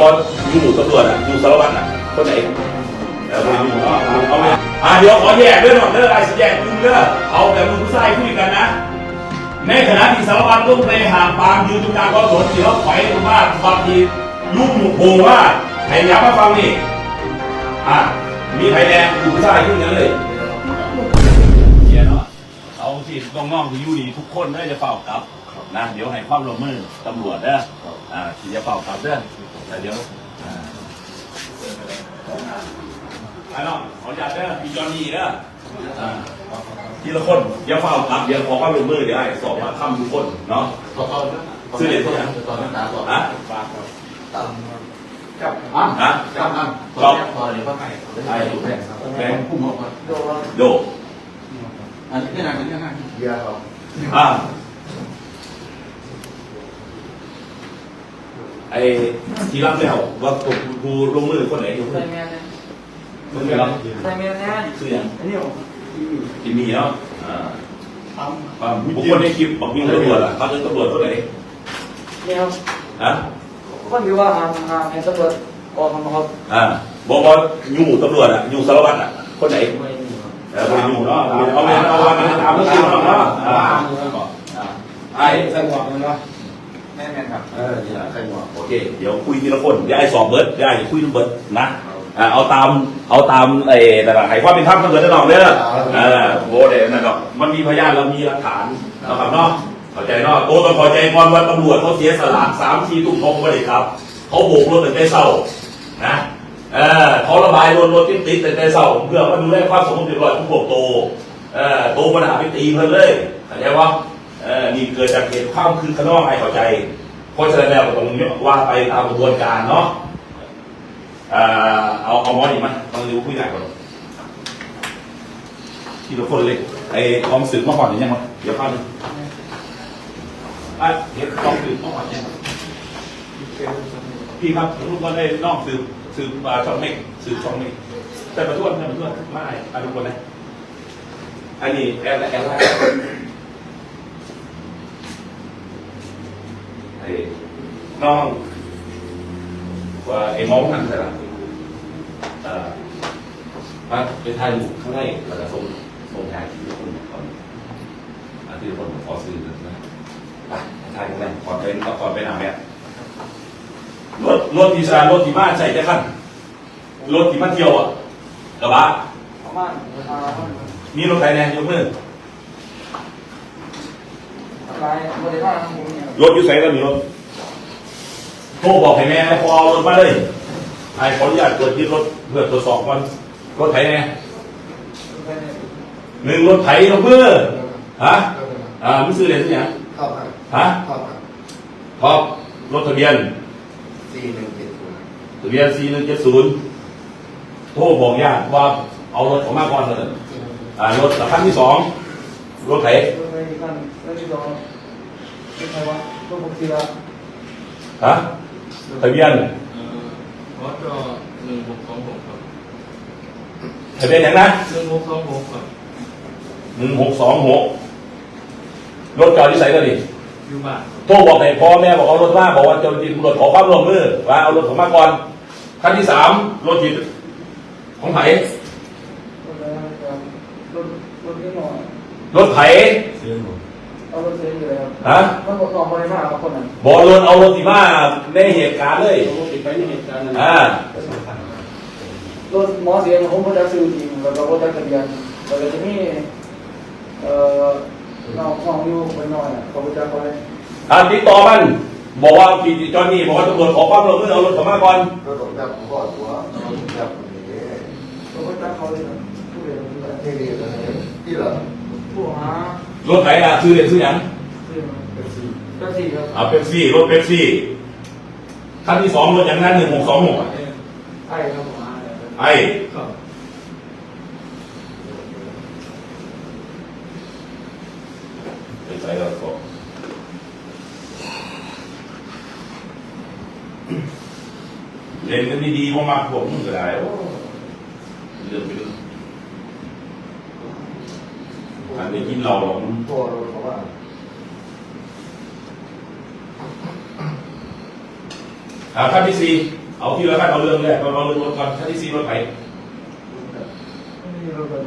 พออยู่ตำรวจอะอยู่สารวัตรอะคนไหนแล้วคนนี้เอาเอาไปอะเดี๋ยวขอแยกด้วยหน่อยเด้อไอ้สิแยกมึงเด้อเอาแต่มึงผู้ชายคุยกันนะในขณะที่สารวัตรลงไปหาปามยืนตรงกลางก็สนที่เราถอยลงมาบางทีลูกหมุกโผล่ว่าให้ย้ำมาฟังนี่อะมีไผ่แดงอยู่ผู้ชายคุยกันเลยเขียนเนาะเอาสิน้องที่อยู่นี่ทุกคนได้จะเป่ากลับนะเดี๋ยวให้ความร่วมมือตำรวจเด้ออ่าที่จะเป่ากลับเด้อ แต่เดี๋ยวอ่าอะเนาะขออนุญาตเด้อพี่จอนนี่เด้ออ่าทีละคนอย่าเฝ้าครับเดี๋ยวขอความร่วมมือเดี๋ยวให้สอบมาทำทุกคนเนาะ ตอนตอนซื้อเหรียญเท่าไหร่ตอนนั้นตาก่อนฮะตามกับอะฮะกับอะตอนนี้พอเดี๋ยวก็ให้ให้แบ่งแบ่งพุ่มออกมาโดอันนี้ไม่นานไม่นานเยอะครับอ่า อ้ที่รับแล้วว่าตัวกูลงมือคนไหนอยู่คนใส่ไหนแมสเนี่ยคนไหนรับใส่แมสเนี่ยซื้อยังอันนี้ผมที่มีเนาะอ่าความบุคคลในคลิปบอกมีตำรวจอะเขาเป็นตำรวจคนไหนเนี่ยครับฮะก็ถือว่าหาหาให้ตำรวจออกมาครับอ่าบอกว่าอยู่ตำรวจอะอยู่สารวัตรอะคนไหนไม่มีครับเออคนอยู่เนาะเอาไปเอาวันนั้นถามเรื่องจริงเนาะเนาะอ่าไอ้ใส่หมวกเลยเนาะ แม่แม่ครับเออนี่แหละใส่หมวกโอเค เดี๋ยวคุยทีละคนเดี๋ยวไอ้สอบเบิร์ดเดี๋ยวไอ้คุยทั้งเบิร์ดนะอ่าเอาตามเอาตามไอ้แต่ละไอ้ความเป็นธรรมทั้งเบิร์ดทั้งนองเด้ออ่าโบเดนั่นเนาะมันมีพยานเรามีหลักฐานนะครับเนาะเข้าใจเนาะโตต้องเข้าใจก่อนว่าตำรวจเขาเสียสละสามทีตุ้มทงไม่ได้ครับเขาโบกรถแต่ใจเศร้านะเออเขาระบายรถรถติดติดแต่ใจเศร้าเพื่อมาดูแลความสมบูรณ์เรียบร้อยของพวกโตเออโตปัญหาไปตีเพิ่นเลยเข้าใจว่า เออนี่เกิดจากเหตุความคือขนองไอ้เข้าใจเพราะฉะนั้นแล้วก็ต้องว่าไปตามกระบวนการเนาะเอ่อเอาเอามอดีไหมต้องดูผู้ใหญ่ก่อนทีละคนเลยไอ้กองสืบมาก่อนหรือยังวะเดี๋ยวข้าดูอะเห็นกองสืบมาก่อนยังพี่ครับทุกคนได้นอกสืบสืบอ่าช่องเมกสืบช่องเมกแต่ประท้วงแต่ประท้วงไม่อะทุกคนเลยอันนี้แอนแอนแรกไอ้น้องว่าไอ้มองหันแต่ละเอ่อมาไปถ่ายรูปข้างในแล้วก็ส่งส่งถ่ายที่ทุกคนก่อนอะที่ทุกคนขอซื้อนะไปถ่ายข้างในก่อนไปก่อนไปหนาแม่รถรถที่ชารถที่มาใส่จะขั้นรถที่มาเที่ยวอะกระบะประมาณอ่ามีรถไถแน่ยกมือลายบริษัทของผมเนี่ย รถอยู่ใส่ก็มีรถโทรบอกให้แม่พอเอารถมาเลยไอ้ขออนุญาตตรวจยึดรถเพื่อตรวจสอบมันรถไถแน่หนึ่งรถไถยกมือฮะอ่ามึงซื้ออะไรสักอย่างเข้ามาฮะเข้ามาท็อปรถทะเบียนสี่หนึ่งเจ็ดศูนย์ทะเบียน4 1 7 0โทรบอกญาติว่าเอารถออกมาก่อนเลยอ่ารถคันที่สองรถไถ รถไปกันรถที่สอง รถใครวะรถผมเสียฮะทะเบียนรถก็หนึ่งหกสองหกครับทะเบียนอย่างนะหนึ่งหกสองหกครับหนึ่งหกสองหกรถจอดที่ใส่ก็ดิอยู่บ้านโทรบอกให้พ่อแม่บอกเอารถมาบอกว่าเจ้าหน้าที่ตำรวจขอความร่วมมือว่าเอารถผมมาก่อนขั้นที่สามรถจิตของไผ่รถอะไรนะครับรถรถนิดหน่อยรถไผ่เอารถเสียอยู่เลยครับฮะมันบอกต่อบริษัทคนนั้นบอกรถเอารถที่มาในเหตุการณ์เลยติดไปในเหตุการณ์นั้นอ่ารถหมอเสียผมก็จะซื้อจริงแล้วก็รถจักรยานแล้วก็จะมีเอ่อน้องน้องอยู่ไปหน่อยเขาจะคอยอ่าติดต่อมันบอกว่าพี่จอนนี่บอกว่าตำรวจขอความร่วมมือเอารถผมมาก่อนก็ต้องจับหัวหัวจับคนนี้เขาก็จะเขาเลยนะผู้เรียนผู้เรียนที่นี่เลยที่เหรอผู้หา รถไถอะซื้อเด็ดซื้อหยังซื้อมาเป็นสี่เป็นสี่ครับอ่าเป๊ปซี่รถเป๊ปซี่ขั้นที่สองรถอย่างนั้นหนึ่งหกสองหกไอ้ครับผมไอ้ครับไปใส่แล้วก็เล่นกันดีๆพวกมาพวกมึงก็ได้โอ้เรื่องไปเรื่อง อันนี้กินเราหรอกมึงตัวรถเขาว่าอ่าขั้นที่สี่เอาที่ล้วกันเอาเรื่องแรกเราเอาเรื่องรถก่อนขั้นที่สี่รถไปรถรร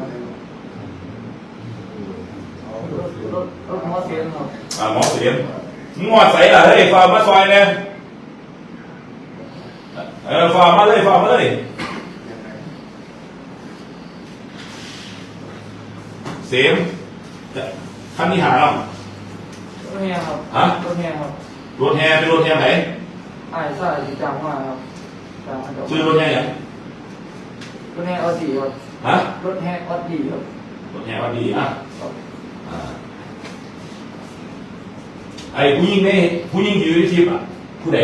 ถรถรถมอเตอร์ไซค์ครับอ่าหมอเสียมงอดใส่ล่ะเฮ้ยฟาร์มาซอยเนี่ยเออฟาร์มาเลยฟาร์มมาเลยเสียม ขั้นที่หาเนาะรถแห่ครับฮะรถแห่ครับรถแห่เป็นรถแห่ไหนไอ้ซ่าสีจำมาครับจำมาจากชื่อรถแห่ยังรถแห่ออดีครับฮะรถแห่ออดีครับรถแห่ว่าดีอะอ่าไอ้ผู้หญิงนี่ผู้หญิงที่อยู่ในคลิปอะผู้ใด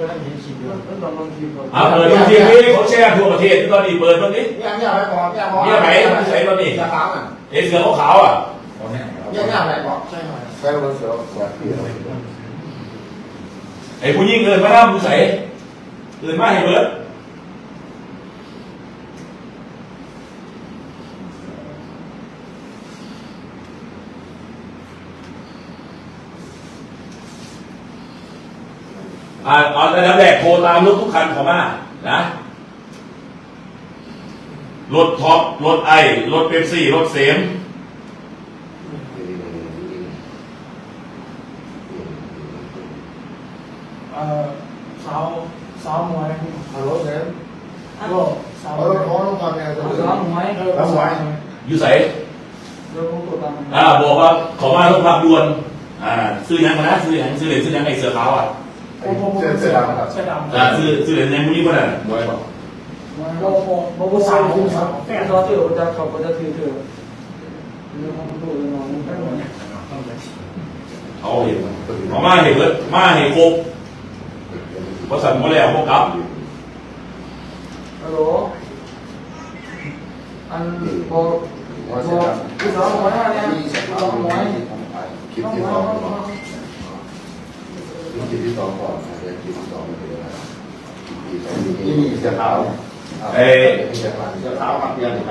ก็นั่งเห็นคลิปอยู่รถลองลองคลิปครับอ่าเปิดดูทีวีเขาแชร์ทั่วประเทศตอนนี้เปิดตอนนี้เนี่ยเนี่ยไปบอกเนี่ยบอกเนี่ยไหนใส่ตอนนี้จะขาวอะเอเสือขาวๆอะเนี่ยเนี่ยไปบอกใช่ไหมไปวันเสาร์วันที่อะไรไอ้ผู้หญิงเอินมาน้ำผู้ใส่เอินมาให้เบิด อ่าเอาแต่ละแรกโทรตามรถทุกคันเของมานะรถท็อปรถไอรถเป๊ปซี่รถเสมเอ่อสาวสาวมวยฮัลโหลเซนก็สาวเอารถของลงมาเนี่ยจะสาวมวยแล้วไหวอยู่ใส่เดี๋ยวผมกดตามอ่าบอกว่าขอมาต้องพักด่วนอ่าซื้อหยังมานะซื้อหยังซื้อเหรียญซื้อหยังไอ้เสือขาวอะ โอ้โหเสื้อดำครับ เสื้อดำอ่าซื้อซื้อเหรียญในมูนี่คนนั้นมวยบอกโอ้โหโอ้โหสาวสาวแฟนเขาถือจะเขาก็จะถือถือเรื่องของตัวน้องแค่หมดเอาเห็นเอามาเห็นเลยมาเห็นครบพอสั่นมาแล้วพวกกลับฮัลโหลอันบอกมวยบเสร็อจกแล้วพี่สาวมวยเนี่ยที่เสร็จพี่แล้วสาวมวยคลิปที่สอง คลิปที่สองก่อนเดี๋ยวคลิปที่สองมันเป็นยังไงที่นี่เสื้อขาวเสื้อขาวครับเปลี่ยนไป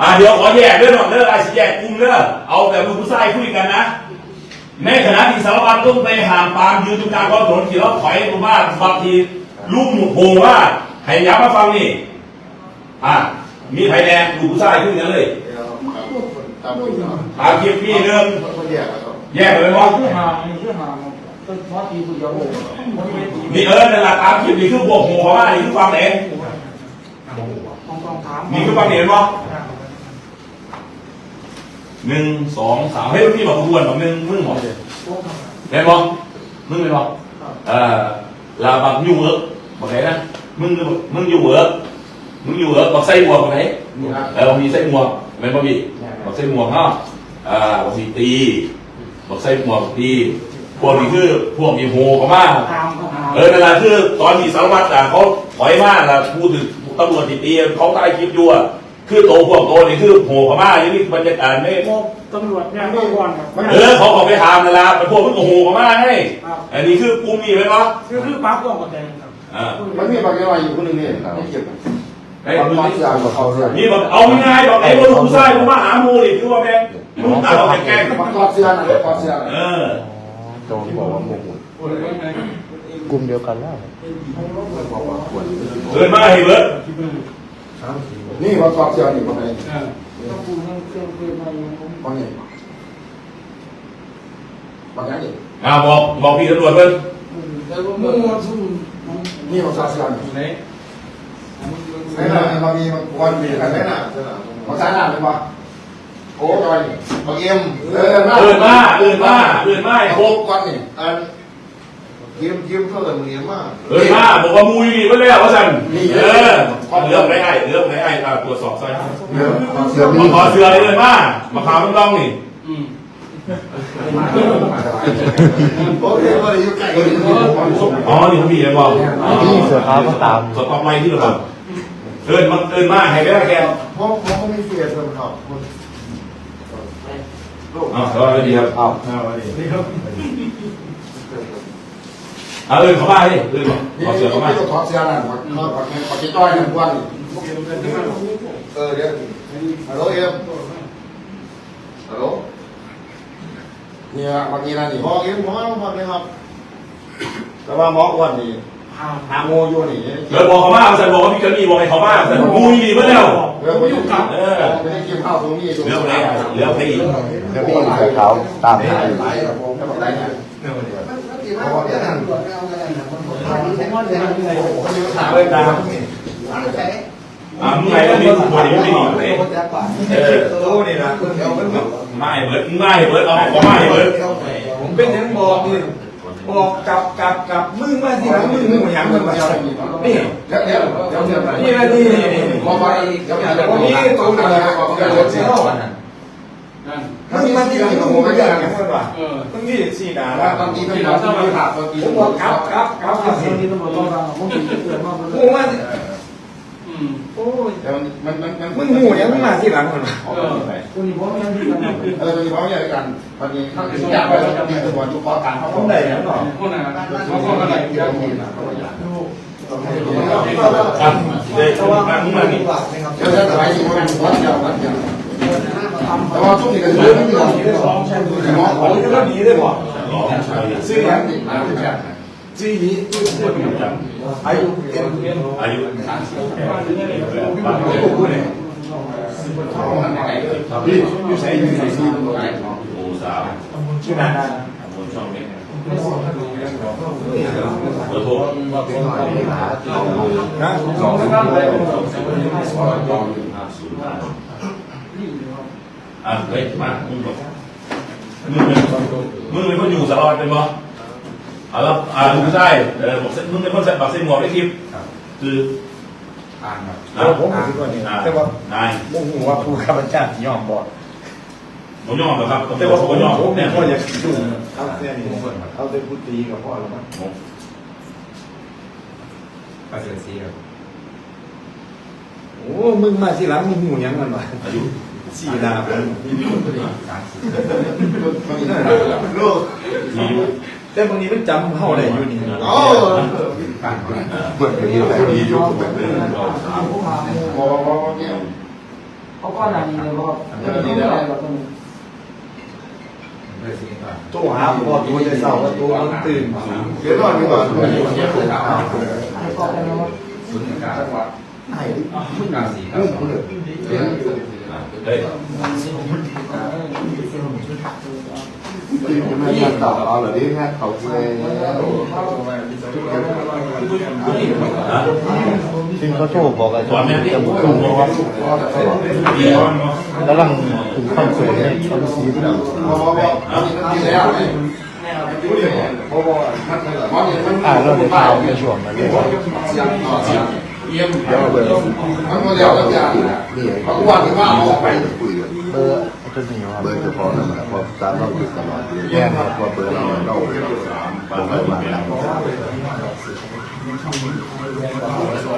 อ่าเดี๋ยวขอแยกเด้อหน่อยเด้อไอ้สิแยกกลุ่มเด้อเอาแบบลูกผู้ชายคุยกันนะในขณะที่สารวัตรต้องไปห่างปามยืนตรงกลางท้องถนนขี่รถถอยลงมาบางทีลูกหมุดโผล่ว่าให้ย้ำมาฟังนี่อ่ามีไผ่แดงลูกผู้ชายคุยกันเลยตามที่ตามคลิปพี่เรื่องคน แยกเลยมั้งชื่อหามชื่อหามต้นพอตีผู้เยาว์มันไม่ตีนี่เออนั่นแหละตามคลิปนี่คือพวกหมูเขาว่านี่คือความไหนต้องต้องถามนี่คือความเหนมั้งหนึ่งสองสามเฮ้ยพี่บอกขบวนบอกหนึ่งมึงบอกเห็นมั้งมึงเป็นมั้งเออลาบังยูเวิร์กบอกไหนนะมึงมึงอยู่เวิร์กมึงอยู่เวิร์กบอกใส่หมวบอกไหนเออบอกมีใส่หมวเป็นบ่มีบอกใส่หมวเนาะอ่าบอกมีตี บอกใส่หมวกตีพวกนี้คือพวกมีโฮเขามากถามก็ถามเออนั่นแหละคือตอนที่สารวัตรอะเขาถอยมาแล้วพูดถึงตำรวจติดตีเขาใต้คลิปอยู่อะคือโตพวกโตนี่คือโผล่เข้ามาอย่างนี้บรรยากาศไม่โมตำรวจเนี่ยไม่ก่อนครับเออเขาบอกไปถามนั่นแหละเป็นพวกมึงโผล่เข้ามาให้อันนี้คือกลุ่มนี้ไหมวะคือคือปั๊บก่อนกับแดงครับอ่ามันมีบางอย่างอยู่คนหนึ่งนี่ไม่เก็บไอ้ความมึงความสะอาดของเขาเนี่ยนี่บอกเอาง่ายๆบอกไอ้พวกลูกผู้ชายมึงมาหามูนี่คือว่าแม่ งมึงเอาไปแกล้งมันความเสื้อนะความเสื้อเออโจที่บอกว่าโมโหกลุ่มเดียวกันแล้วบอกว่าควรเดินมาให้เบิร์ดนี่ว่าความเสื้อนี่มันไงต้องปูให้เครื่องเพื่อนมาอยู่ผมมันนี่บางอย่างนี่อ่าบอกบอกพี่ตำรวจเบิร์ดแต่ว่ามั่วซุ่มนี่ว่าความเสื้อนี่ไหนไม่น่ามันมีมันควรมีกันไม่น่ามันสายหน้าเป็นปะ โอ้ยบางเอ็มเออเดินมาเดินมาเดินมาไอ้โคพวกกวันนี่อันเยี่ยมเยี่ยมเท่าไหร่เยี่ยมมากเดินมาบอกว่ามูยไม่แล้วว่าสั่นเออเรื่องไหนไอ้เรื่องไหนไอ้อ่าตรวจสอบซอยเรื่องความเสื้อมาขอเสือเลยเลยมามาขาวต้องต้องนี่อืมโอเคว่าอยู่ใกล้กันอ๋อนี่เขามีแล้วบอกที่เสือขาวก็ตามสต็อปไลน์ที่เราบอกเดินมาเดินมาให้ได้แก เพราะเพราะเขาไม่เสียเสมครับ อ๋อสวัสดีครับอ้าวเอาเดินเข้ามาดิเดินมานี่ขอเสือเข้ามานี่ก็ถอดเสื้อนั่นมามาปักปักจ้อยนั่นวันเออเดี๋ยวฮัลโหลเอ็มฮัลโหลเนี่ยบางทีนะนี่บอกเองหมอบอกเลยครับแต่ว่าหมออ้วนนี่ หาโมอยู่นี่เดี๋ยวบอกเขามาสันบอกว่าพี่กะมีบอกให้เขามาสันมูยดีมาแล้วเรื่องอยู่กับเออไม่ได้กินข้าวตรงนี้ตรงเรื่องอะไรเรื่องอะไรอีกเดี๋ยวพี่เสือขาวตามหาอยู่ไหลผมจะบอกได้ไงเพราะว่าเนี่ยนั่นถามเลยตามอ่ามึงไงแล้วมีบริไม่ดีอยู่เลยเออโตนี่นะเดี๋ยวมันไม่เบิร์ดไม่เบิร์ดเอาของไม่เบิร์ดผมเป็นยังบอกนี่ บอกกับกับกับมึงมาทีหลังมึงมึงยังมึงมานี่ เดี๋ยวเดี๋ยวเดี๋ยวเดี๋ยวนี่นะนี่นี่นี่บอกว่าเดี๋ยวเดี๋ยววันนี้ตรงนั้นบอกเดี๋ยวเดี๋ยวนั่นมึงมาทีหลังมึงมาอย่างนี้ว่าเออมึงนี่สี่ดาแล้วบางทีเป็นบางทีขาดบางทีผมบอกครับครับครับเอาเสียงนี้ตำรวจต้องฟังผมถึงมันมึงมาอืม แต่มันมันมันมึงหูเนี่ยมึงมาทีหลังมันคุณนี่ผมยังที่กันเออมีพร้อมอย่างกันวันนี้ถ้าถึงอยากไปแล้วมีกระบวนทุกข้อการเขาต้องได้แล้วเนาะคนนั้นเขาก็อะไรเดี๋ยวมีนะอะเดี๋ยวมามึงมานี่เดี๋ยวจะไปที่มันวัดเดียววัดเดียวแต่ว่าช่วงนี้ก็คือไม่มีหรอกหมอของที่เราดีได้บ่รอใช่ซื้อยังสิซื้อนี้อายุเอ็มอายุพี่อยู่ใส่อยู่ใส่ซีโอ้สาวชื่อนั้นบนช่องนี้เบอร์โทรนะสองสามเลยห้าศูนย์ห้า อะเฮ้ยมามึงบอกมึงเป็นมึงเป็นคนอยู่สลอดเป็นบ่ เอาแล้วอ่าดูใช่เออบอกมึงเป็นคนใส่บักเส้นหมวกในคลิปคือ อ่านแบบนะผมคิดว่านี่อ่าแต่ว่านายมุ่งหัวผู้ข้าพเจ้ายอมบอกผมยอมเหรอครับแต่ว่าผมยอมผมเนี่ยพ่ออยากดูเอาเส้นนี้เอาเป็นผู้ตีกับพ่อแล้วมั้งอาเซียนซีครับโอ้มึงมาทีหลังมึงหูยังมันวะอายุสี่ดาวมันสามสิบลูกอายุ แต่บางทีมันจำเข้าได้อยู่นี่โอ้การก่อนเปิดเป็นอะไรดีอยู่หนึ่งสองสามผมหาหมู่พอพอเนี่ยเขาก็นานนี้เลยว่าไม่ได้อะไรหรอกคนเบอร์ซีก่อนตัวหาพอตัวจะเศร้าว่าตัวมันตื่นเดี๋ยวนอนดีกว่าให้ก็เป็นว่าศูนย์หนึ่งเก้าจังหวะไหนเก้าสี่เก้าสองเฮ้ย ไม่ยันต่อเอาหรอที่แค่เขาเลยฮะซึ่งเขาโทรบอกไอ้ตอนนี้จะบุกถูขึ้นกเพราะว่าดีร้อนเนาะกำลังถึงความสวยเนี่ยเขาซีดพอพอพอกินแล้วพอพอมันมันอ่าเราได้ข่าวในช่วงนั้นเลยว่าเสียงเสียงเยี่ยมเดี๋ยวเลยมันมาแล้วแล้วอย่างนี่เขาว่าที่ว่าออกไปคุยกันเบอร์ ตัวนี้ว่าเบอร์เฉพาะนั่นแหละเพราะตามเราติดตลอดอยู่แล้วเพราะเบอร์เราเราผมไม่มาแล้ว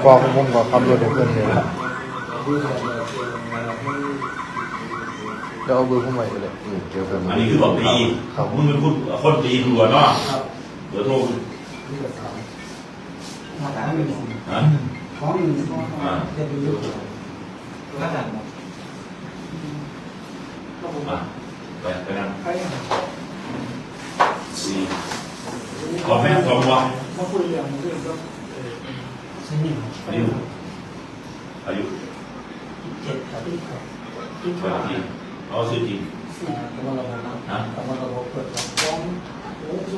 กองผมก็ขับรถให้เพื่อนเลยครับเดี๋ยวเอาเบอร์ผมใหม่ไปเลยเกี่ยวกับอันนี้คือบอกตีมึงเป็นคนคนตีครัวเนาะเดี๋ยวโทรฮะ ของหนึ่งอ่าเด็ดอยู่อะไปไปนั่งใครสี่ขอแม่ขอวัวมาคุยเรื่องนี้ด้วยก็อายุอายุเจ็ดครับที่ครับที่เท่าไหร่ทีเอาซื้อทีสี่ตะวันตกนะตะวันตกเปิดฟ้องโอ้โห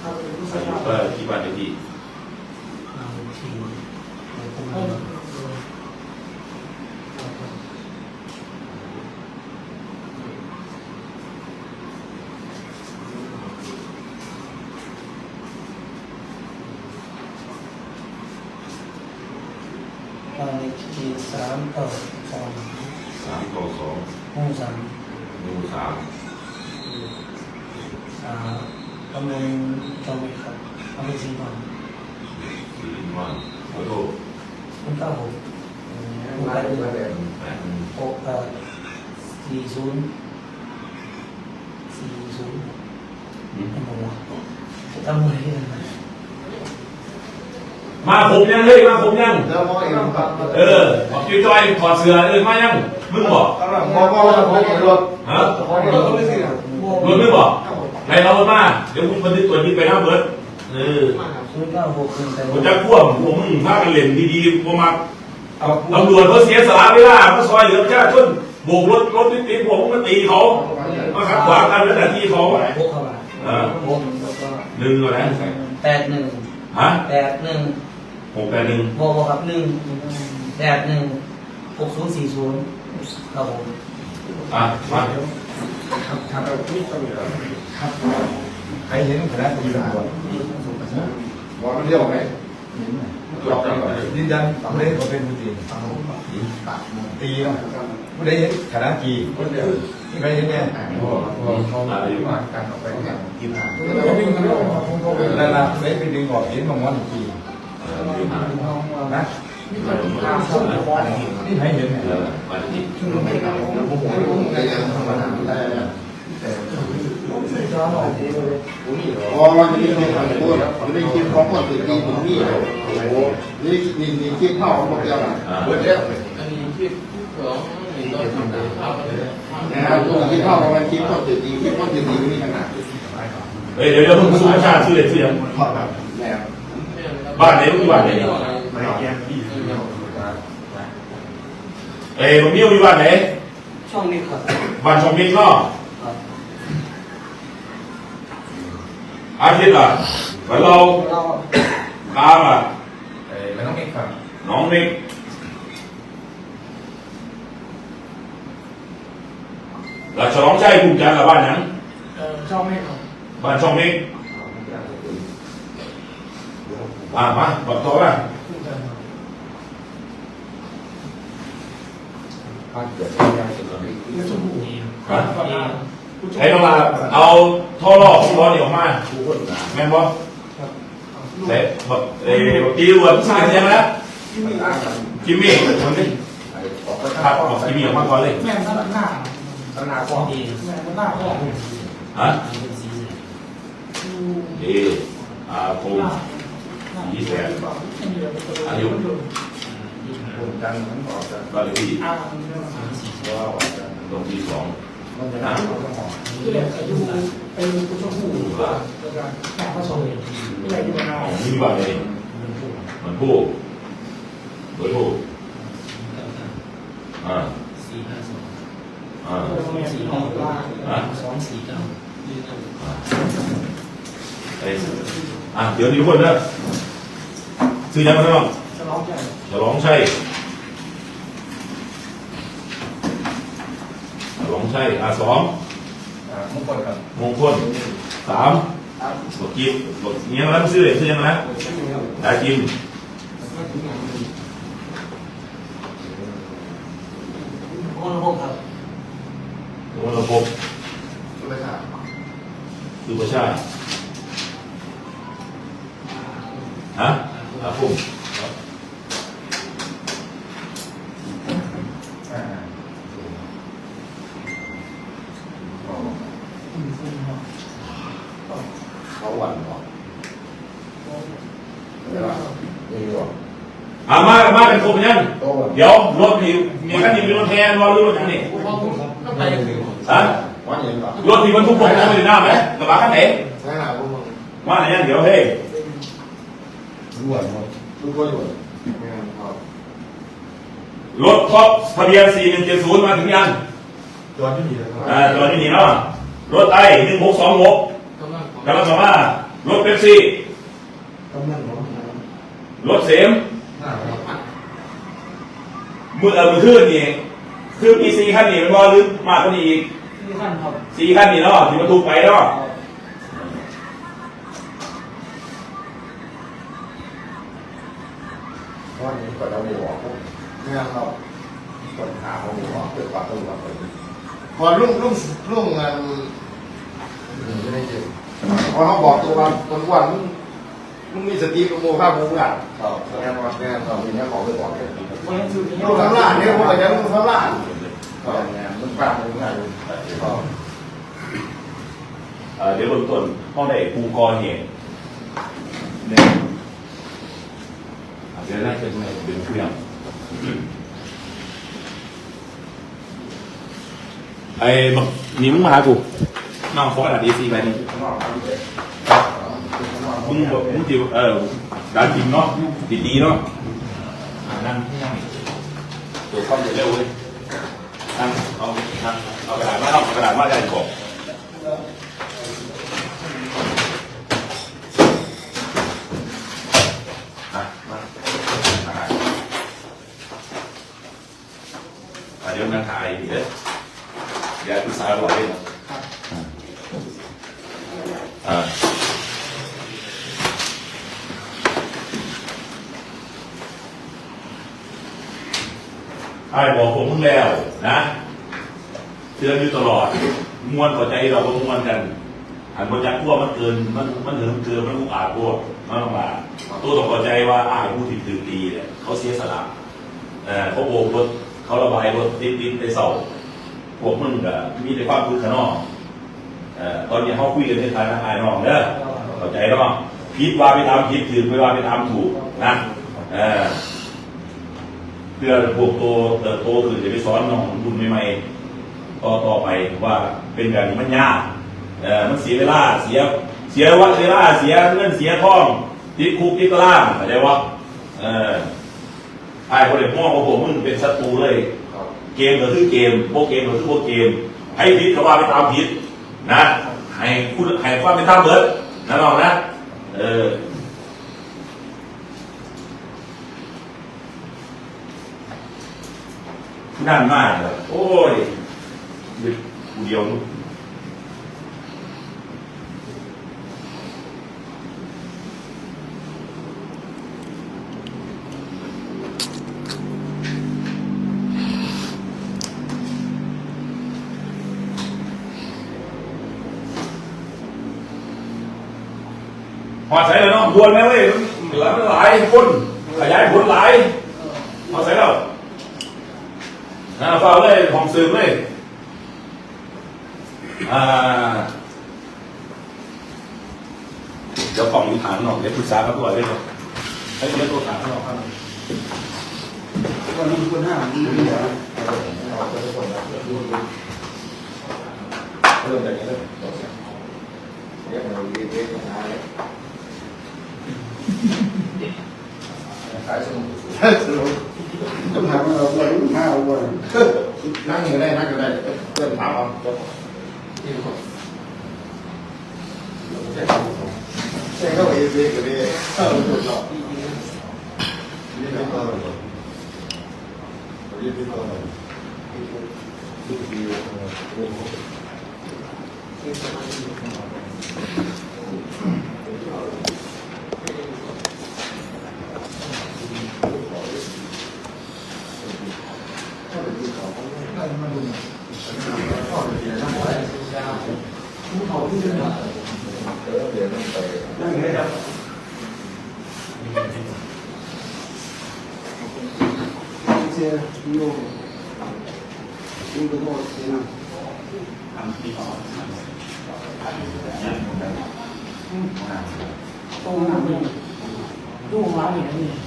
ถ้าเป็นผู้อาชายยุก็ที่บ้านเลขที่ เอ่อ ที่สามต่อสอง สามต่อสอง หมู่สาม หมู่สาม อ่าตำบลจอมครับอำเภอสิงห์บุรี สี่วันขอโทษ คุณเก้าหกหมู่แปดหนึ่ง แปด หกเอ่อสี่ศูนย์สี่ศูนย์ทำไมวะจะทำไมเนี่ย มา ผมยังเฮ้ยมาผมยังแล้วมอเองครับเออบอกจจอยถอดเสื้อเออมายังมึงบอกมอมอมอรถฮะมอรถไม่สิหมู่รถไม่บอกใครเอารถมาเดี๋ยวคุณบันทึกตัวนี้ไปหน้าเบิร์ดเออศูนย์เก้าหกหนึ่งแปดผมจะพ่วงผมมึงพากันเล่นดีๆผมมาเอาตำรวจเขาเสียสละเวลาเขาซอยเหลือประชาชนโบกรถรถติดๆผมมาตีเขามาขัดขวางการปฏิบัติหน้าที่เขาหกเข้ามาอ่าหกแล้วก็หนึ่งอะไรแปดหนึ่งฮะแปดหนึ่ง หกแปดหนึ่งบวกครับหนึ่งแปดหนึ่งหกศูนย์สี่ศูนย์ครับผมอะมาครับครับครับใครเห็นคณะตำรวจบอกมันเรียกว่าไงยืนยันไม่ได้เขาเป็นผู้ตีตีเนาะไม่ได้เห็นคณะกีใครเห็นเนี่ยอะอยู่การออกไปเนี่ยกินอาหารนั่นละไม่ไปดึงออกเห็นบางวันกีเอออยู่ห่าง นะนี่ใครเห็นเนี่ยเออมาที่พอวันนี้มีคนพูดอยู่ในคลิปของคนตื่นดีผมมีโอ้โหนี่นี่นี่คลิปเข้าของพวกเจ้าน่ะอ่าเบิดแล้วอันนี้คลิปของมีต้นทำได้ครับนะครับตัวคลิปเข้าของมันคลิปคนตื่นดีคลิปคนตื่นดีมีขนาดเฮ้ยเดี๋ยวเดี๋ยวมึงสู้ประชาชื่อเลยชื่อยัง แม่บ้านไหนมึงอยู่บ้านไหนเอ้ยมึงมีอยู่บ้านไหนช่องนี้ครับบ้านชองมิกเนาะครับ อาทิตย์อะแล้วเราเราตามอะเอ้ไม่ต้องมีครับน้องมิกแล้วฉลองชัยภูมิจันทร์ละบ้านหยังช่องไม่ครับบ้านช่องมิกอะมาบอกต่อมาฮะให้น้องลาเอาท่อรอบร้อนนี่ออกมาแม่นบ่เด็แบบเอ้ยแบบดีกว่าผู้ชายยังแล้วจิมมี่คนนี้ครับบอกจิมมี่ออกมาก่อนเลยแม่หน้าหน้าขนาดของดีแม่หน้าพ่อฮะเป็นสีเหลืองเออาโคม สีแสนอายุผมจังทั้งออกจากบ้านเลขที่ว่าออกจากตรงที่สองมันจะน่าเขาต้องออกที่แรกอายุไปกุชหูแล้วก็แข่งผสมที่ไหนอยู่มานานที่บ้านเลยเหมือนผู้เบอร์ผู้อ่าสี่ห้าสองอ่าสี่ห้าสองสี่เก้าเอ้ยอะเดี๋ยวนี้คนนะ ซื้อยังไงบ้างจะร้องใหญ่ฉลองชัยฉลองชัยอะสองมงคลครับมงคลสามบอกกิมบอกเงี้ยแล้วซื้อเลยซื้อยังไงนะได้กิมโอ้โหครับตัวระบบคือประชาฮะอะผม เขาหวั่นหรอเดี๋ยวนี่หรอ อะมามาเป็นครบยัง โต้ เดี๋ยวรถมีมีคันนี้มีรถแทนรอหรือรถยังนี่ ก็ไป ฮะ วันเย็นก่อน รถที่บรรทุกผมจะไปหน้าไหมก ระบะคันไหนใช่หรอพวกมึงมาไหนยังเดี๋ยวเฮ้ยรวดหมดทุกคนอยู่ไม่งั้นรถครอบทะเบียน4170 มาถึงยังจอดที่นี่เลยครับอ่าตัวนี้นี่เนาะรถไอ1626กำลังกำลังมารถเป๊ปซี่รถเสมหน้าครับมือเออมือขึ้นนี่คือมีสี่คันนี่มันบอหรือมากกว่านี้อีกที่ขั้นครับสี่คันนี่เนาะที่บรรทุกไปเนาะ วันนี้ก็จะมีหัวพวกไม่งั้นเขาปัญหาของหัวเกิดความต้องการไปพอรุ่งรุ่งรุ่งงานไม่ได้เจ็บพอเขาบอกตัววันตัววันมึงมึงมีสติกับโมฆะมึงอะครับแน่นอนแน่นอนมีเนี้ยของไปบอกเลยวันนี้คือนี้ลูกทำลานเนี่ยพวกอะไรลูกทำลานก็เนี่ยมึงปากมึงไงก็เอ่อเดี๋ยวเบื้องต้นห้องได้ปูกรเหตุเนี่ย อะเดี๋ยวน่าจะเป็นเครื่องไอ้บักนี่มึงมาหากูน้องขอกระดาษ A4 ใบหนึงมึงบอกมึงจิวเออร้านจริงเนาะดีๆเนาะอ่านั่งนั่งตัวเข้าเร็วเลยนั่งเอานั่งเอากระดาษมาเอากระดาษมาได้บอกอะมาอะอะเดี๋ยวนั่งถ่ายดีเด้อเดี๋ยวคุณสาวบอกเลยนะอ่า ไอ้ บอกผมมึงแล้วนะเตือนอยู่ตลอดม้วนหัวใจเราก็ม้วนกันหันบนยักษ์พวกมันเกินมันมันเหิมเกินมันอุกอาจพวกมันต้องมาตัวต้องใจว่าอ้ายผู้ที่ถือดีเนี่ยเขาเสียสละเออเขาโบกรถเขาระบายรถติดติดในเสาพวกมึงก็มีแต่ความคือขนองเออตอนนี้เขาคุยกันในฐานะอายน้องเด้อเข้าใจเนาะผิดว่าไปตามผิดถือไปว่าไปตามถูกนะเออ เพื่อพวกโตเติบโตคือจะไปสอนน้องรุ่นใหม่ๆต่อต่อไปว่าเป็นแบบนี้มันยากเออมันเสียเวลาเสียเสียวัดเวลาเสียเงินเสียทองติดคุกติดตารางเข้าใจวะเออไอ้คนเด็กมองว่าผมมึงเป็นศัตรูเลย เกมก็คือเกมพวกเกมก็คือพวกเกม ให้ผิดก็ว่าไปตามผิดนะให้คุณให้ความเป็นธรรมเบิดนะน้องนะเออ นั่นมากเลยโอ้ยเด็กกูเดียวนู้นพอใส่แล้วเนาะดวนไหมเว้ยหลายหลายคนขยายผลหลายพอใส่แล้ว อ่าฟังเลยของสืบเลยอ่าเดี๋ยวของอยู่ฐานหน่อยเดี๋ยวปรึกษาเขาตัวเลยเนาะให้คนเล่นตัวฐานเขาหน่อยครับวันนี้คนห้ามีเหลือเริ่มจากนี้เลยเรียกเราดีเด็กมาเลยขายสมุน ต้องถามเราเราห้าวันนั่งอยู่ได้นั่งอยู่ได้เพื่อนถามเอาใช่เข้าไปเอฟเอกับเอเออจบแล้วนี่ไม่ต่อเลยนี่ไม่ต่อเลยดูดีเลยนั่งให้ดับเสียโยดูดูดูเสียนะทำที่ต่อตรงนั้นนี่ดู มาอย่า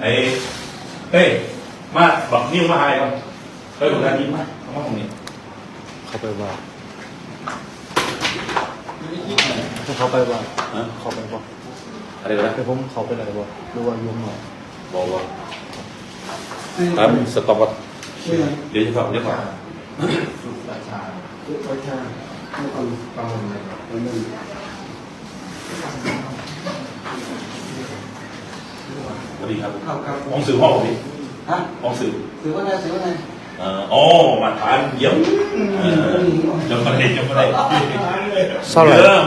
ไอ้เฮ้ย มาบอกนิ้วมาให้ก่อนเฮ้ยผมจะยิ้มมาเอามาตรงนี้เข้าไปบ้านเข้าไปบ้านฮะเข้าไปบ้านอะไรวะแต่ผมเข้าไปไหนบ้างหรือว่ายุ่งหน่อยบอกว่าครับสต็อปก่อนเดี๋ยวจะฟังเดี๋ยวฟังสุ ประชาประชาไม่ต้องประมวลเลยเป็นหนึ่งสวัสดีครับครับครับห้องสื่อห้องผมดิฮะห้องสื่อถือว่าไงถือว่าไงเอ่ออ๋อมาทานเยี่ยมเออจำประเด็นจำประเด้เท่าไหร่เยอะมา